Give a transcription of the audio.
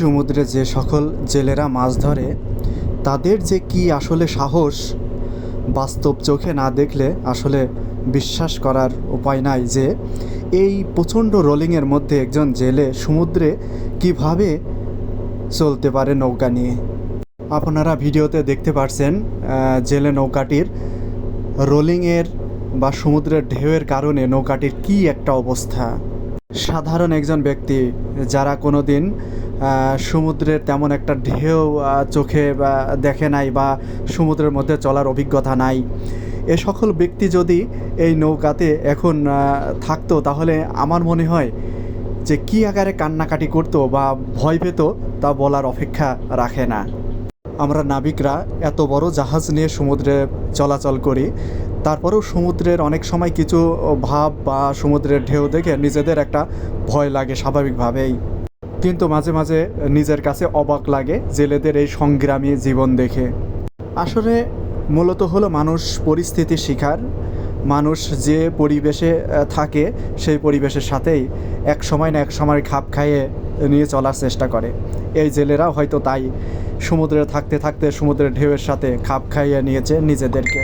সমুদ্রে যে সকল জেলেরা মাছ ধরে, তাদের যে কি আসলে সাহস, বাস্তব চোখে না দেখলে আসলে বিশ্বাস করার উপায় নাই যে এই প্রচণ্ড রোলিংয়ের মধ্যে একজন জেলে সমুদ্রে কীভাবে চলতে পারে নৌকা নিয়ে। আপনারা ভিডিওতে দেখতে পারছেন জেলে নৌকাটির রোলিংয়ের বা সমুদ্রের ঢেউয়ের কারণে নৌকাটির কি একটা অবস্থা। সাধারণ একজন ব্যক্তি যারা কোনো দিন সমুদ্রের তেমন একটা ঢেউ চোখে দেখে নাই বা সমুদ্রের মধ্যে চলার অভিজ্ঞতা নাই। এ সকল ব্যক্তি যদি এই নৌকাতে এখন থাকতো, তাহলে আমার মনে হয় যে কী আকারে কান্নাকাটি করতো বা ভয় পেত তা বলার অপেক্ষা রাখে না। আমরা নাবিকরা এত বড় জাহাজ নিয়ে সমুদ্রে চলাচল করি, তারপরেও সমুদ্রের অনেক সময় কিছু ভাব বা সমুদ্রের ঢেউ দেখে নিজেদের একটা ভয় লাগে স্বাভাবিকভাবেই। কিন্তু মাঝে মাঝে নিজের কাছে অবাক লাগে জেলেদের এই সংগ্রামী জীবন দেখে। আসলে মূলত হলো মানুষ পরিস্থিতি শিকার। মানুষ যে পরিবেশে থাকে সেই পরিবেশের সাথেই এক সময় না এক সময় খাপ খাইয়ে নিয়ে চলার চেষ্টা করে। এই জেলেরা হয়তো তাই। সমুদ্রে থাকতে থাকতে সমুদ্রের ঢেউয়ের সাথে খাপ খাইয়ে নিয়েছে নিজেদেরকে।